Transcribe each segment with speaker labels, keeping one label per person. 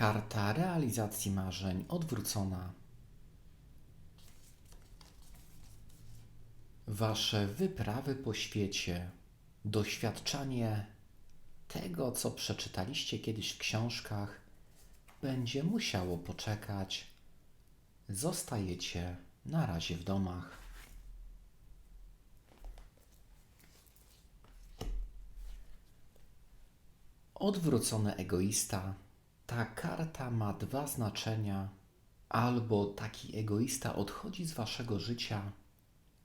Speaker 1: Karta realizacji marzeń odwrócona. Wasze wyprawy po świecie, doświadczanie tego, co przeczytaliście kiedyś w książkach, będzie musiało poczekać. Zostajecie na razie w domach. Odwrócony egoista. Ta karta ma dwa znaczenia. Albo taki egoista odchodzi z waszego życia.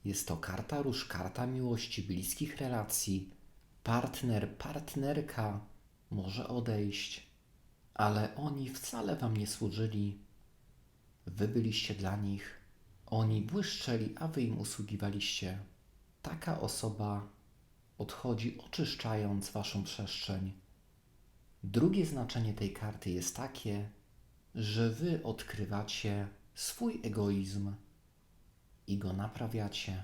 Speaker 1: Jest to karta róż, karta miłości, bliskich relacji. Partner, partnerka może odejść, ale oni wcale wam nie służyli. Wy byliście dla nich. Oni błyszczeli, a wy im usługiwaliście. Taka osoba odchodzi, oczyszczając waszą przestrzeń. Drugie znaczenie tej karty jest takie, że wy odkrywacie swój egoizm i go naprawiacie.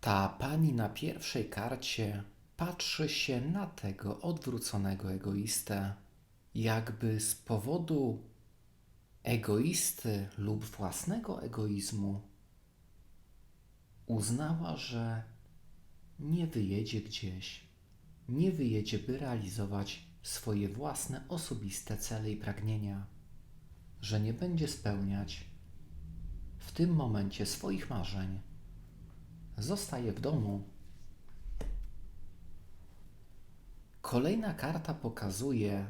Speaker 1: Ta pani na pierwszej karcie patrzy się na tego odwróconego egoistę, jakby z powodu egoisty lub własnego egoizmu uznała, że nie wyjedzie gdzieś, nie wyjedzie, by realizować swoje własne osobiste cele i pragnienia, że nie będzie spełniać w tym momencie swoich marzeń. Zostaje w domu. Kolejna karta pokazuje,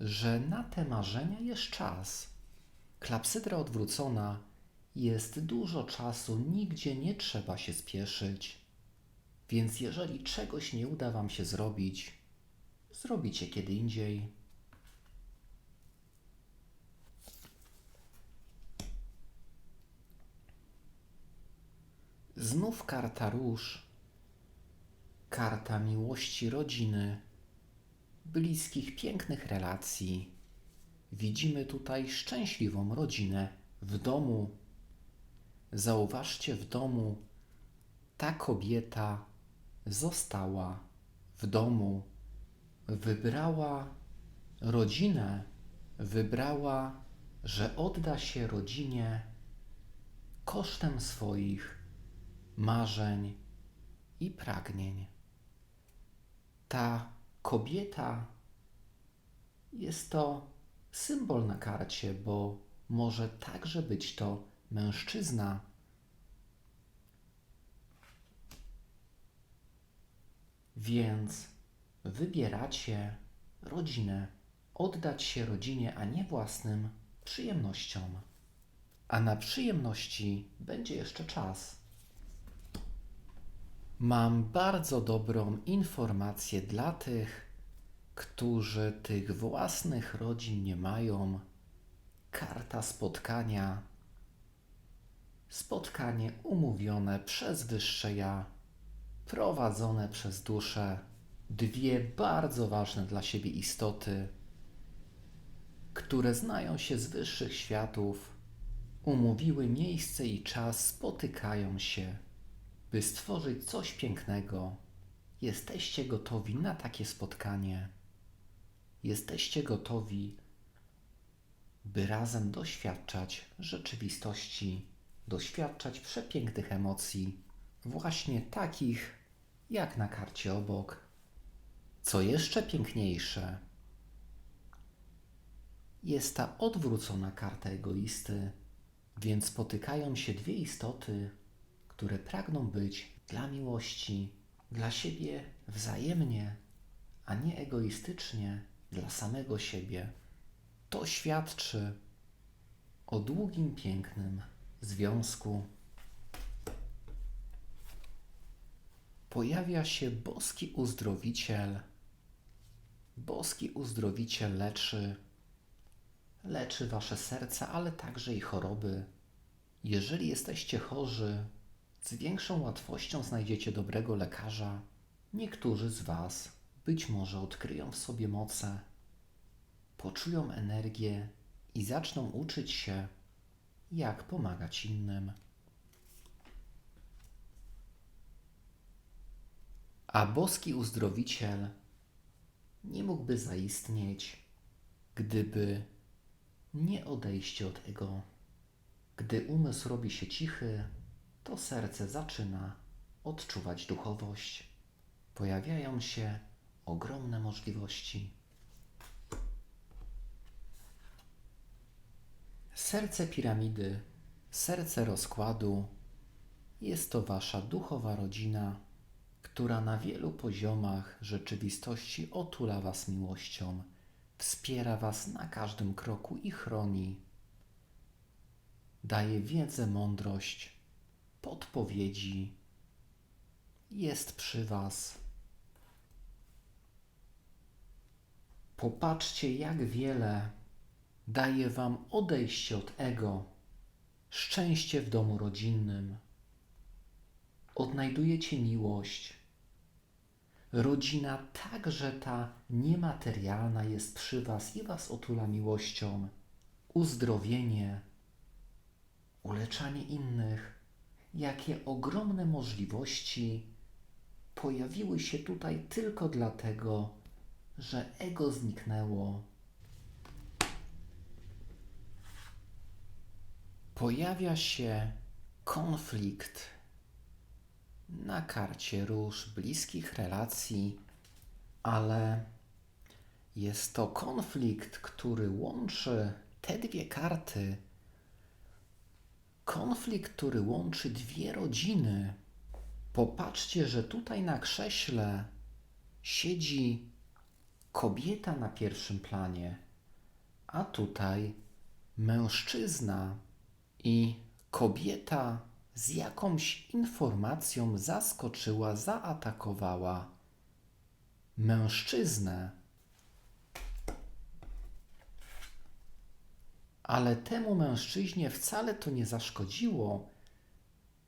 Speaker 1: że na te marzenia jest czas. Klapsydra odwrócona jest dużo czasu, nigdzie nie trzeba się spieszyć. Więc jeżeli czegoś nie uda Wam się zrobić, zrobicie kiedy indziej. Znów karta róż, karta miłości rodziny, bliskich, pięknych relacji. Widzimy tutaj szczęśliwą rodzinę w domu. Zauważcie, w domu ta kobieta została w domu, wybrała rodzinę, wybrała, że odda się rodzinie kosztem swoich marzeń i pragnień. Ta kobieta jest to symbol na karcie, bo może także być to mężczyzna. Więc wybieracie rodzinę, oddać się rodzinie, a nie własnym przyjemnościom. A na przyjemności będzie jeszcze czas. Mam bardzo dobrą informację dla tych, którzy tych własnych rodzin nie mają. Karta spotkania. Spotkanie umówione przez wyższe ja, prowadzone przez duszę, dwie bardzo ważne dla siebie istoty, które znają się z wyższych światów, umówiły miejsce i czas, spotykają się by stworzyć coś pięknego. Jesteście gotowi na takie spotkanie. Jesteście gotowi, by razem doświadczać rzeczywistości, doświadczać przepięknych emocji, właśnie takich jak na karcie obok. Co jeszcze piękniejsze, jest ta odwrócona karta egoisty, więc spotykają się dwie istoty, które pragną być dla miłości, dla siebie wzajemnie, a nie egoistycznie dla samego siebie. To świadczy o długim, pięknym związku. Pojawia się boski uzdrowiciel. Boski uzdrowiciel leczy, leczy wasze serca, ale także i choroby. Jeżeli jesteście chorzy, z większą łatwością znajdziecie dobrego lekarza. Niektórzy z Was być może odkryją w sobie moce, poczują energię i zaczną uczyć się, jak pomagać innym. A boski uzdrowiciel nie mógłby zaistnieć, gdyby nie odejście od ego. Gdy umysł robi się cichy, to serce zaczyna odczuwać duchowość. Pojawiają się ogromne możliwości. Serce piramidy, serce rozkładu jest to wasza duchowa rodzina, która na wielu poziomach rzeczywistości otula was miłością, wspiera was na każdym kroku i chroni. Daje wiedzę, mądrość, podpowiedzi, jest przy was. Popatrzcie, jak wiele daje wam odejście od ego, szczęście w domu rodzinnym. Odnajdujecie miłość. Rodzina, także ta niematerialna, jest przy was i was otula miłością. Uzdrowienie, uleczanie innych. Jakie ogromne możliwości pojawiły się tutaj tylko dlatego, że ego zniknęło. Pojawia się konflikt na karcie róż bliskich relacji, ale jest to konflikt, który łączy te dwie karty. Konflikt, który łączy dwie rodziny. Popatrzcie, że tutaj na krześle siedzi kobieta na pierwszym planie, a tutaj mężczyzna i kobieta z jakąś informacją zaskoczyła, zaatakowała mężczyznę. Ale temu mężczyźnie wcale to nie zaszkodziło,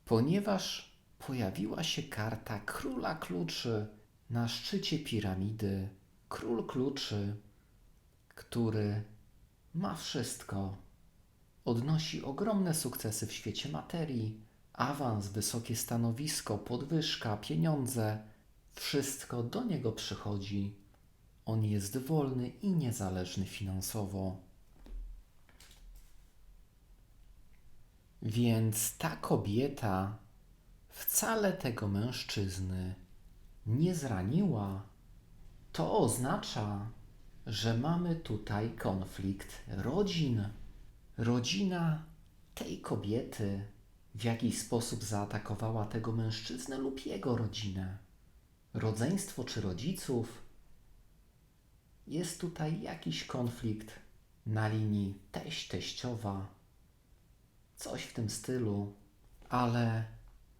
Speaker 1: ponieważ pojawiła się karta króla kluczy na szczycie piramidy. Król kluczy, który ma wszystko. Odnosi ogromne sukcesy w świecie materii, awans, wysokie stanowisko, podwyżka, pieniądze. Wszystko do niego przychodzi. On jest wolny i niezależny finansowo. Więc ta kobieta wcale tego mężczyzny nie zraniła. To oznacza, że mamy tutaj konflikt rodzin. Rodzina tej kobiety w jakiś sposób zaatakowała tego mężczyznę lub jego rodzinę. Rodzeństwo czy rodziców. Jest tutaj jakiś konflikt na linii teść-teściowa, coś w tym stylu, ale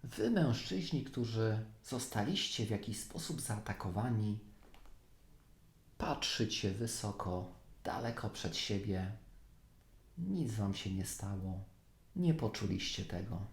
Speaker 1: wy, mężczyźni, którzy zostaliście w jakiś sposób zaatakowani, patrzycie wysoko, daleko przed siebie. Nic wam się nie stało. Nie poczuliście tego.